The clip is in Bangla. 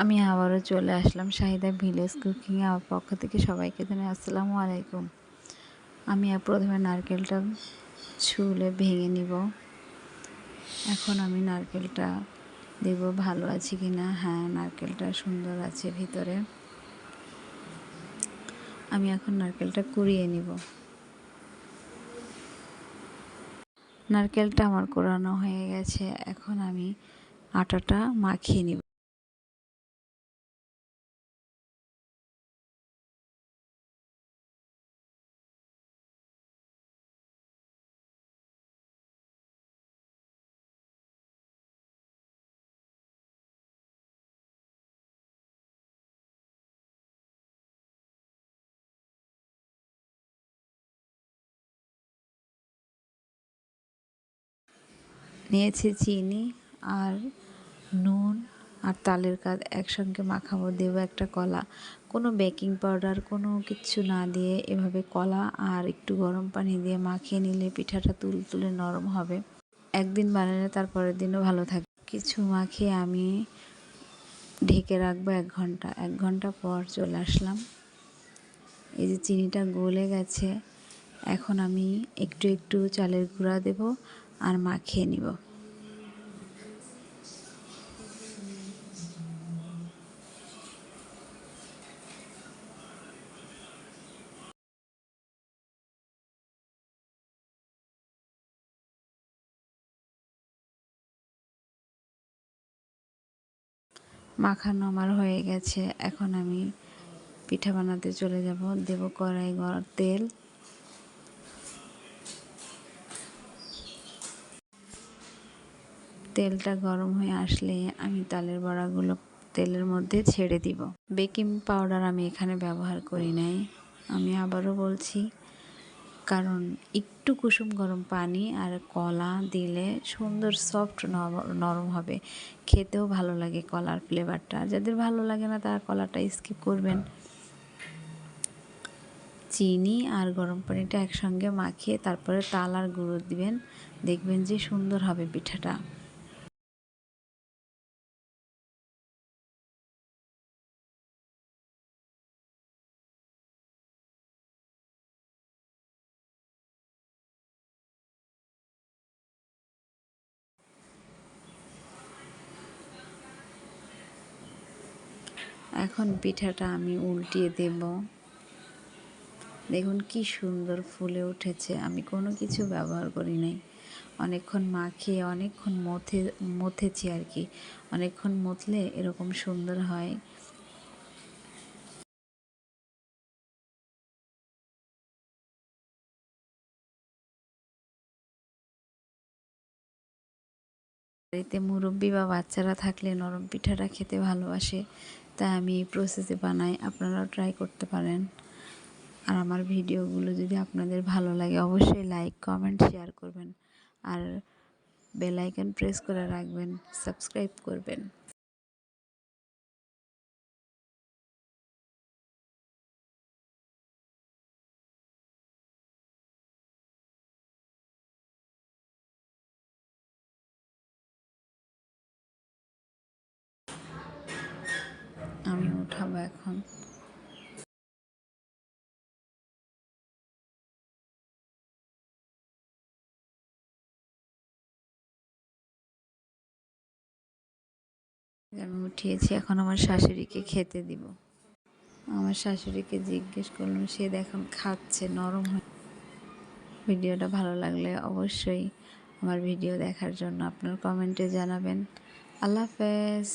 আমি আবারও চলে আসলাম শাহিদা ভিলেজ কুকিং আমার পক্ষ থেকে সবাইকে জানাই আসসালামু আলাইকুম। আমি প্রথমে নারকেলটা ছুলে ভেঙে নিব। এখন আমি নারকেলটা দেখব ভালো আছে কি না হ্যাঁ নারকেলটা সুন্দর আছে ভিতরে। আমি এখন নারকেলটা কুড়িয়ে নিব। নারকেলটা আমার কোরানো হয়ে গেছে। এখন আমি আটাটা মাখিয়ে নিব। নিয়েছি চিনি আর নুন আর তালের কাজ একসঙ্গে মাখাবো, দেবো একটা কলা। কোনো বেকিং পাউডার, কোনো কিছু না দিয়ে এভাবে কলা আর একটু গরম পানি দিয়ে মাখিয়ে নিলে পিঠাটা তুল তুলে নরম হবে। একদিন বানালে তারপরের দিনও ভালো থাকবে কিছু মাখিয়ে আমি ঢেকে রাখব এক ঘণ্টা। এক ঘণ্টা পর চলে আসলাম। এই যে চিনিটা গলে গেছে, এখন আমি একটু একটু চালের গুঁড়া দেব আর মাখিয়ে নিব। মাখানো আমার হয়ে গেছে। এখন আমি পিঠা বানাতে চলে যাব। দেব কড়াই তেল। তেলটা গরম হয়ে আসলে আমি তালের বড়াগুলো তেলের মধ্যে ছেড়ে দিব। বেকিং পাউডার আমি এখানে ব্যবহার করি নাই। আমি আবারও বলছি কারণ একটু কুসুম গরম পানি আর কলা দিলে সুন্দর সফট নরম হবে। খেতেও ভালো লাগে কলার ফ্লেভারটা যাদের ভালো লাগে না তারা কলাটা স্কিপ করবেন। চিনি আর গরম পানিটা একসঙ্গে মাখিয়ে তারপরে তাল আর গুঁড়ো দিবেন। দেখবেন যে সুন্দর হবে পিঠাটা। এখন পিঠাটা আমি উল্টিয়ে দেব। দেখুন কি সুন্দর ফুলে উঠেছে। আমি কোনো কিছু ব্যবহার করি নাই। অনেকক্ষণ মাখিয়ে, অনেকক্ষণ মথে, মথেছি আর কি। অনেকক্ষণ মথলে এরকম সুন্দর হয়। বাড়িতে মুরব্বি বা বাচ্চারা থাকলে নরম পিঠাটা খেতে ভালোবাসে। তাই আমি এই প্রসেসে বানাই, আপনারাও ট্রাই করতে পারেন। আর আমার ভিডিওগুলো যদি আপনাদের ভালো লাগে, অবশ্যই লাইক কমেন্ট শেয়ার করবেন। আর বেল আইকন প্রেস করে রাখবেন সাবস্ক্রাইব করবেন। আমি এখন। আমি উঠিয়েছি, এখন আমার শাশুড়িকে খেতে দিব। আমার শাশুড়িকে জিজ্ঞেস করলাম, সে দেখুন খাচ্ছে, নরম হয়ে ভিডিওটা ভালো লাগলে অবশ্যই আমার ভিডিও দেখার জন্য আপনার কমেন্টে জানাবেন। আল্লাহ হাফেজ।